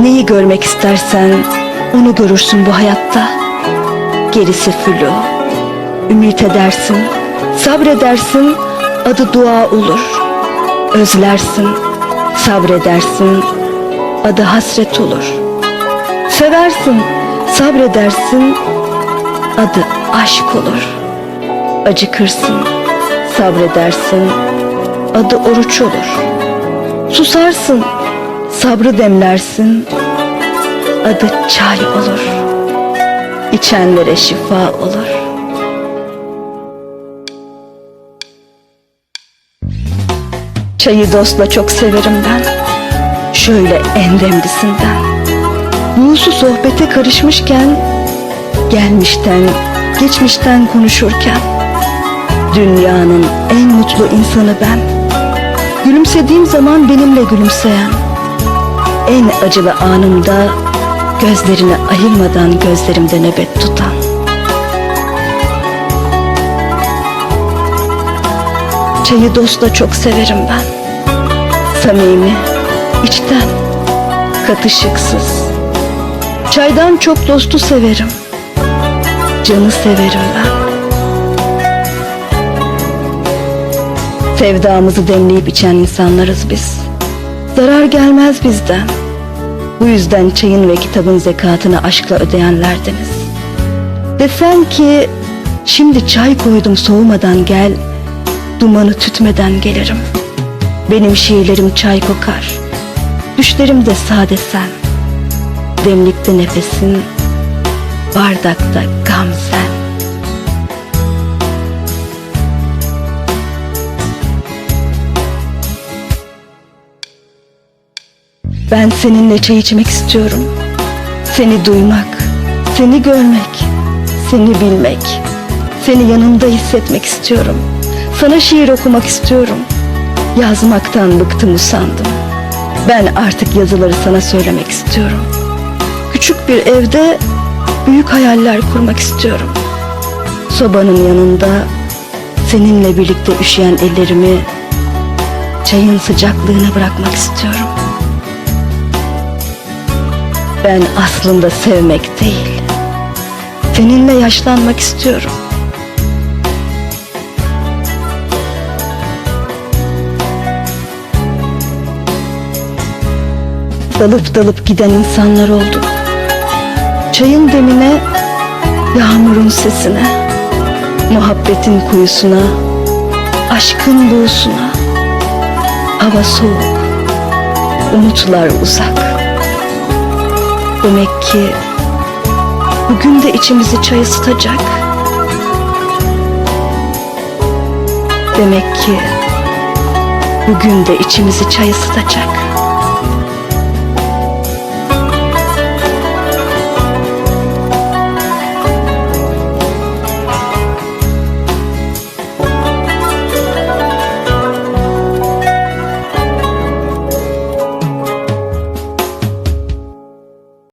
Neyi görmek istersen onu görürsün bu hayatta. Gerisi flu. Ümit edersin, sabredersin, adı dua olur. Özlersin, sabredersin, adı hasret olur. Seversin, sabredersin, adı aşk olur. Acıkırsın, sabredersin, adı oruç olur. Susarsın, sabrı demlersin, adı çay olur. İçenlere şifa olur. Çayı dostla çok severim ben. Şöyle en demlisinden. Buğusu sohbete karışmışken, gelmişten, geçmişten konuşurken, dünyanın en mutlu insanı ben. Gülümsediğim zaman benimle gülümseyen, en acılı anımda gözlerini ayırmadan gözlerimde nöbet tutan. Çayı dostla çok severim ben. Samimi, içten, katışıksız. Çaydan çok dostu severim. Canı severim ben. Sevdamızı demleyip içen insanlarız biz. Zarar gelmez bizden. Bu yüzden çayın ve kitabın zekatını aşkla ödeyenlerdeniz. Desen ki şimdi çay koydum soğumadan gel, dumanı tütmeden gelirim. Benim şiirlerim çay kokar, düşlerim de sade sen. Demlikte nefesin, bardakta gam sen. Ben seninle çay içmek istiyorum. Seni duymak, seni görmek, seni bilmek, seni yanımda hissetmek istiyorum. Sana şiir okumak istiyorum. Yazmaktan bıktım usandım. Ben artık yazıları sana söylemek istiyorum. Küçük bir evde büyük hayaller kurmak istiyorum. Sobanın yanında seninle birlikte üşüyen ellerimi çayın sıcaklığına bırakmak istiyorum. Ben aslında sevmek değil, seninle yaşlanmak istiyorum. Dalıp dalıp giden insanlar olduk. Çayın demine, yağmurun sesine, muhabbetin kuyusuna, aşkın buğusuna. Hava soğuk, umutlar uzak. Demek ki bugün de içimizi çay ısıtacak. Demek ki bugün de içimizi çay ısıtacak.